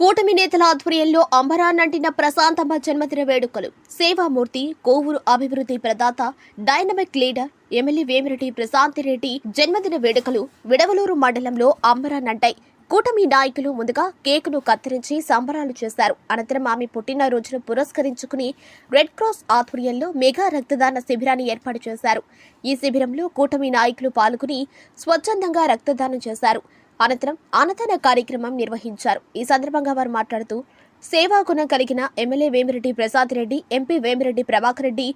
కూటమి నేతల ఆధ్వర్యంలో అంబరాన్నంటిన ప్రశాంతమ్మ జన్మదిన వేడుకలు. సేవామూర్తి కోవూరు అభివృద్ధి ప్రదాత dynamic leader MLA Vemireddy Prashanthi Reddy జన్మదిన వేడుకలు విడవలూరు మండలంలో అంబరాన్నంటాయి కూటమి నాయకులు ముందుగా కేకును కత్తిరించి సంబరాలు చేశారు. అనంతరం ఆమె పుట్టినరోజును పురస్కరించుకుని రెడ్ క్రాస్ ఆధ్వర్యంలో మెగా రక్తదాన శిబిరాన్ని ఏర్పాటు చేశారు. ఈ శిబిరంలో కూటమి నాయకులు పాల్గొని స్వచ్ఛందంగా రక్తదానం చేశారు. అనంతరం అన్నదాన కార్యక్రమం నిర్వహించారు. ఈ సందర్భంగా వారు మాట్లాడుతూ సేవా గుణం కలిగిన ఎమ్మెల్యే వేమిరెడ్డి ప్రసాద్ రెడ్డి ఎంపీ వేమిరెడ్డి ప్రభాకర్ రెడ్డి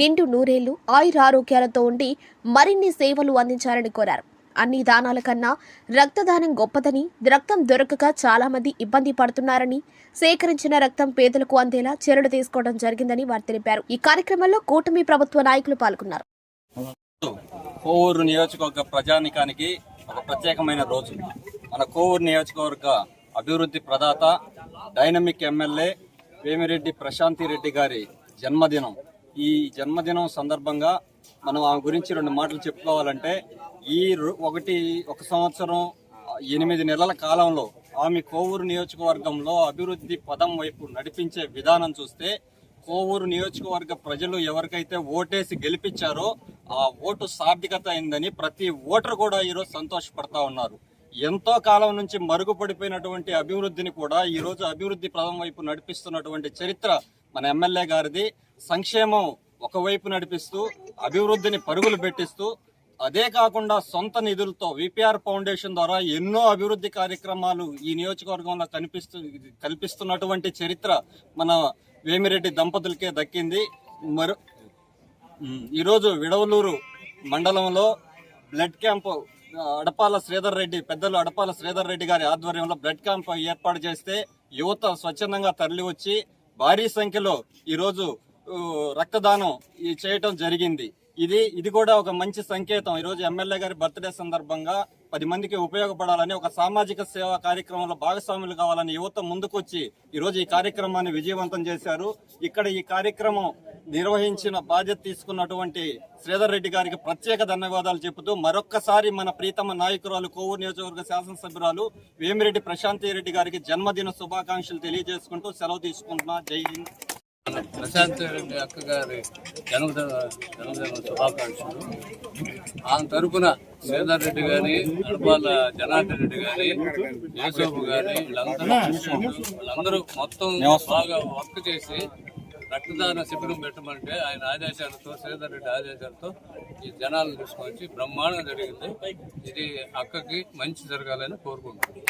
నిండు నూరేళ్ళు ఆయురారోగ్యాలతో ఉండి మరిన్ని సేవలు అందించాలని కోరారు. అన్ని దానాల కన్నా రక్తదానం గొప్పదని రక్తం దొరకక చాలా మంది ఇబ్బంది పడుతున్నారని సేకరించిన రక్తం పేదలకు అందేలా చర్యలు తీసుకోవడం జరిగిందని వారు తెలిపారు. ఈ కార్యక్రమంలో కూటమి ప్రభుత్వ నాయకులు పాల్గొన్నారు. నియోజకవర్గ ప్రజానికానికి ఒక ప్రత్యేకమైన రోజు. మన కోవూరు నియోజకవర్గ అభివృద్ధి ప్రదాత డైనమిక్ ఎమ్మెల్యే వేమిరెడ్డి ప్రశాంతి రెడ్డి గారి జన్మదినం. ఈ జన్మదినం సందర్భంగా మనం ఆమె గురించి రెండు మాటలు చెప్పుకోవాలంటే ఈ ఒకటి ఒక సంవత్సరం ఎనిమిది నెలల కాలంలో ఆమె కోవూరు నియోజకవర్గంలో అభివృద్ధి పదం వైపు నడిపించే విధానం చూస్తే కోవూరు నియోజకవర్గ ప్రజలు ఎవరికైతే ఓటేసి గెలిపించారో ఆ ఓటు సార్థకత అయిందని ప్రతి ఓటర్ కూడా ఈరోజు సంతోషపడతా ఉన్నారు. ఎంతో కాలం నుంచి మరుగుపడిపోయినటువంటి అభివృద్ధిని కూడా ఈ రోజు అభివృద్ధి ప్రథమ వైపు నడిపిస్తున్నటువంటి చరిత్ర మన ఎమ్మెల్యే గారిది. సంక్షేమం ఒకవైపు నడిపిస్తూ అభివృద్ధిని పరుగులు పెట్టిస్తూ అదే కాకుండా సొంత నిధులతో విపిఆర్ ఫౌండేషన్ ద్వారా ఎన్నో అభివృద్ధి కార్యక్రమాలు ఈ నియోజకవర్గంలో కనిపిస్తూ కల్పిస్తున్నటువంటి చరిత్ర మన వేమిరెడ్డి దంపతులకే దక్కింది. మరో ఈరోజు విడవలూరు మండలంలో బ్లడ్ క్యాంప్ అడపాల శ్రీధర్ రెడ్డి పెద్దలు అడపాల శ్రీధర్ రెడ్డి గారి ఆధ్వర్యంలో బ్లడ్ క్యాంప్ ఏర్పాటు చేస్తే యువత స్వచ్ఛందంగా తరలి వచ్చి భారీ సంఖ్యలో ఈరోజు రక్తదానం చేయటం జరిగింది. ఇది ఇది కూడా ఒక మంచి సంకేతం. ఈరోజు ఎమ్మెల్యే గారి బర్త్డే సందర్భంగా పది మందికి ఉపయోగపడాలని ఒక సామాజిక సేవా కార్యక్రమంలో భాగస్వాములు కావాలని యువత ముందుకొచ్చి ఈరోజు ఈ కార్యక్రమాన్ని విజయవంతం చేశారు. ఇక్కడ ఈ కార్యక్రమం నిర్వహించిన బాధ్యత తీసుకున్నటువంటి శ్రీధర్ రెడ్డి గారికి ప్రత్యేక ధన్యవాదాలు చెబుతూ మరొక్కసారి మన ప్రీతమ నాయకురాలు కోవూరు నియోజకవర్గ శాసనసభ్యురాలు వేమిరెడ్డి ప్రశాంతి రెడ్డి గారికి జన్మదిన శుభాకాంక్షలు తెలియజేసుకుంటూ సెలవు తీసుకుంటున్నా. జై హింద్. ప్రశాంత్ రెడ్డి అక్క గారి జన్మదిన జన్మదిన శుభాకాంక్షలు. ఆమె తరపున శ్రీధర్ రెడ్డి గారి అడపాల జనార్దన్ రెడ్డి గారి యేసోబు గారి వీళ్ళందరూ వీళ్ళందరూ మొత్తం బాగా వర్క్ చేసి రక్తదాన శిబిరం పెట్టమంటే ఆయన ఆదేశాలతో శ్రీధర్ రెడ్డి ఆదేశాలతో ఈ జనాలను తీసుకొచ్చి బ్రహ్మాండంగా జరిగింది. ఇది అక్కకి మంచి జరగాలని కోరుకుంటున్నాను